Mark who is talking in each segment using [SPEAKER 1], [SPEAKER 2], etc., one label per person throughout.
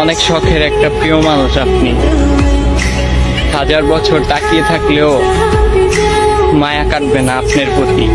[SPEAKER 1] অনেক শখের একটা প্রিয় মানুষ আপনি। হাজার বছর তাকিয়ে থাকলেও মায়া কাটবে না আপনার প্রতি।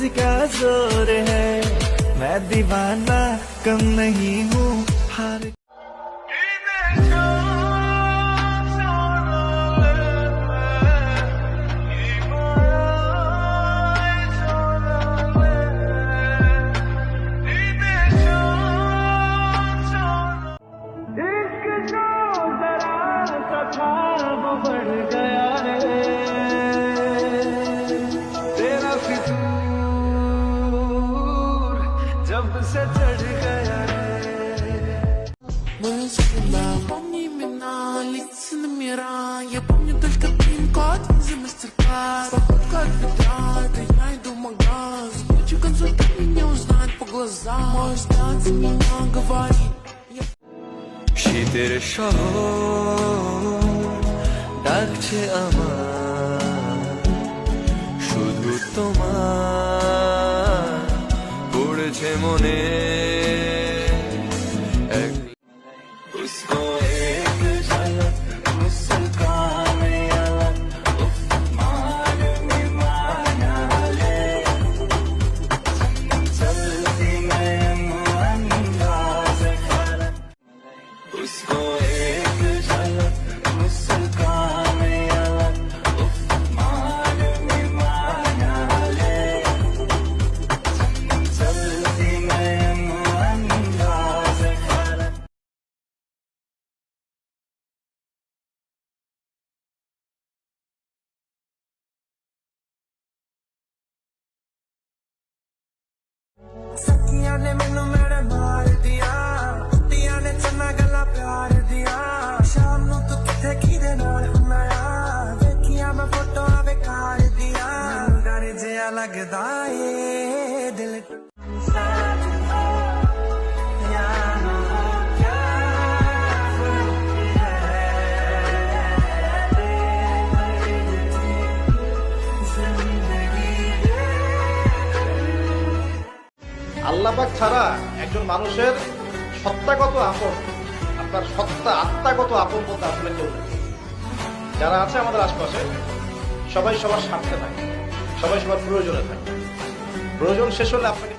[SPEAKER 2] दिल पे किसी का ज़ोर है। मैं दीवाना कम नहीं हूँ हार
[SPEAKER 3] лица номера Я помню только пин-код за мастер-класс Походка от бедра, это я иду в магаз Ночью консультант меня узнает по глазам Мой взгляд за меня говорит Я
[SPEAKER 2] শীতের শহর ডাকছে আমার শুধু তোমার পড়েছে মনে enseñarle menos
[SPEAKER 4] আল্লাপাক ছাড়া একজন মানুষের সত্তাগত আপন, আপনার সত্তা, আত্মাগত আপন বলতে আসলে কেউ যারা আছে আমাদের আশপাশে, সবাই সবার স্বার্থে থাকে, সবাই সবার প্রয়োজনে থাকে। প্রয়োজন শেষ হলে আপনাকে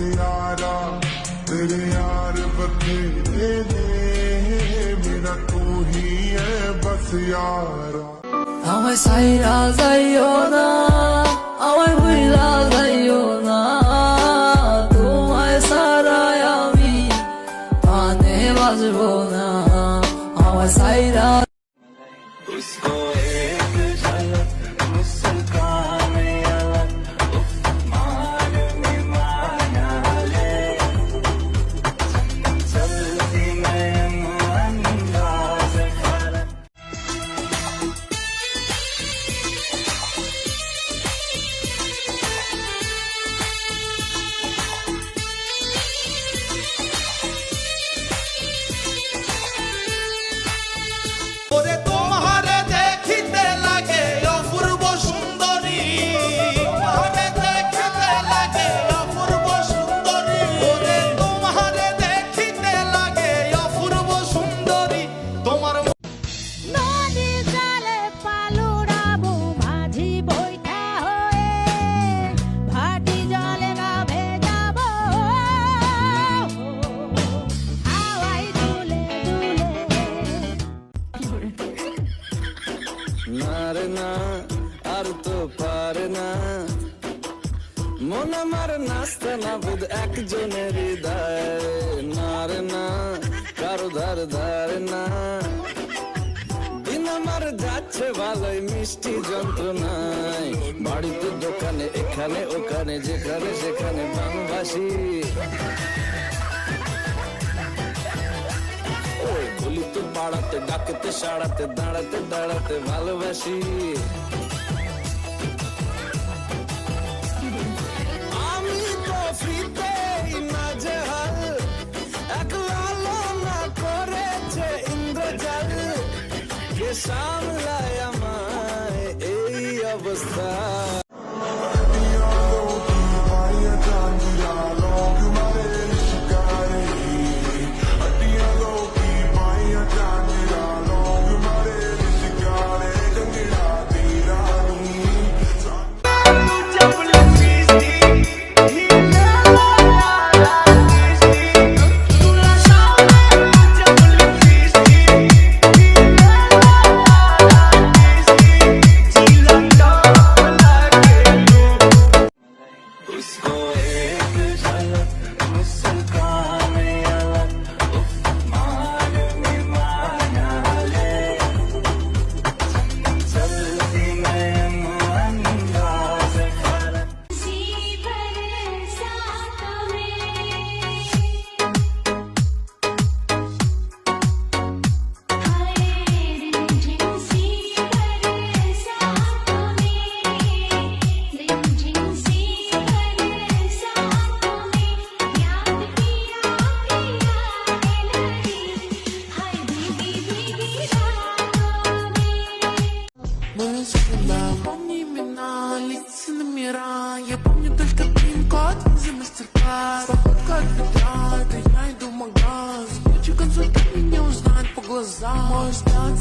[SPEAKER 5] बस यारा तेरे यार बतेरे मेरा तू ही है बस यारा
[SPEAKER 3] আমায় সাইরা যাইও না আমায় ভুইলা যাইও না তোমায় সারায় আমি পানে বাজবো না আমায় সাইরা
[SPEAKER 6] নাচতে
[SPEAKER 2] না, বুধ একজনের হৃদয় নার না, কারও ধার ধার না। আমার যাচ্ছে ভালোই, মিষ্টি যন্ত্রণায়। বাড়িতে দোকানে, এখানে, ওখানে, যেখানে, সেখানে বাংলাসী গলিতে বাড়াতে ডাকতে সাড়াতে দাঁড়াতে দাঁড়াতে ভালোবাসি।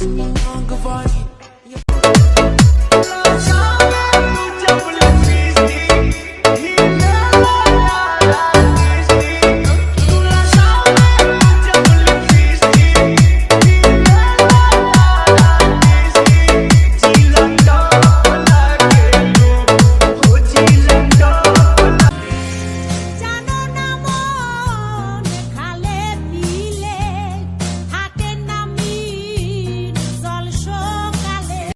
[SPEAKER 7] to me.